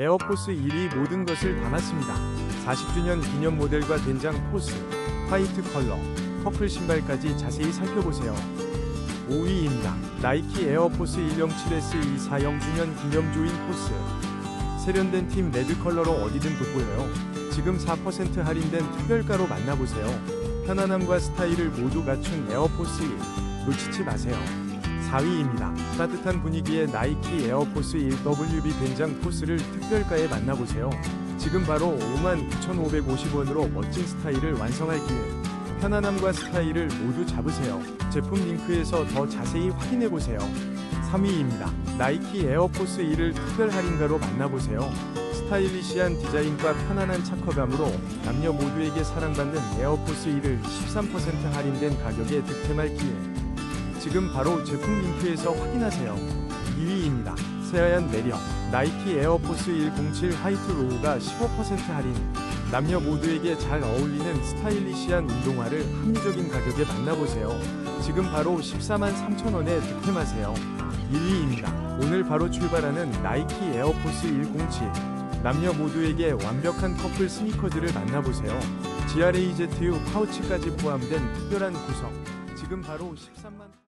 에어포스 1이 모든 것을 담았습니다. 40주년 기념 모델과 된장 포스, 화이트 컬러, 퍼플 신발까지 자세히 살펴보세요. 5위입니다. 나이키 에어포스 107S 240 주년 기념 조인 포스. 세련된 팀 레드 컬러로 어디든 돋보여요. 지금 4% 할인된 특별가로 만나보세요. 편안함과 스타일을 모두 갖춘 에어포스 1. 놓치지 마세요. 4위입니다. 따뜻한 분위기의 나이키 에어포스 1 WB 된장 포스를 특별가에 만나보세요. 지금 바로 59,550원으로 멋진 스타일을 완성할 기회. 편안함과 스타일을 모두 잡으세요. 제품 링크에서 더 자세히 확인해보세요. 3위입니다. 나이키 에어포스 1을 특별 할인가로 만나보세요. 스타일리시한 디자인과 편안한 착화감으로 남녀 모두에게 사랑받는 에어포스 1을 13% 할인된 가격에 득템할 기회. 지금 바로 제품 링크에서 확인하세요. 2위입니다. 새하얀 매력 나이키 에어포스 107 화이트 로우가 15% 할인 남녀 모두에게 잘 어울리는 스타일리시한 운동화를 합리적인 가격에 만나보세요. 지금 바로 14만 3천원에 득템하세요. 1위입니다. 오늘 바로 출발하는 나이키 에어포스 107 남녀 모두에게 완벽한 커플 스니커즈를 만나보세요. GRAZU 파우치까지 포함된 특별한 구성 지금 바로 13만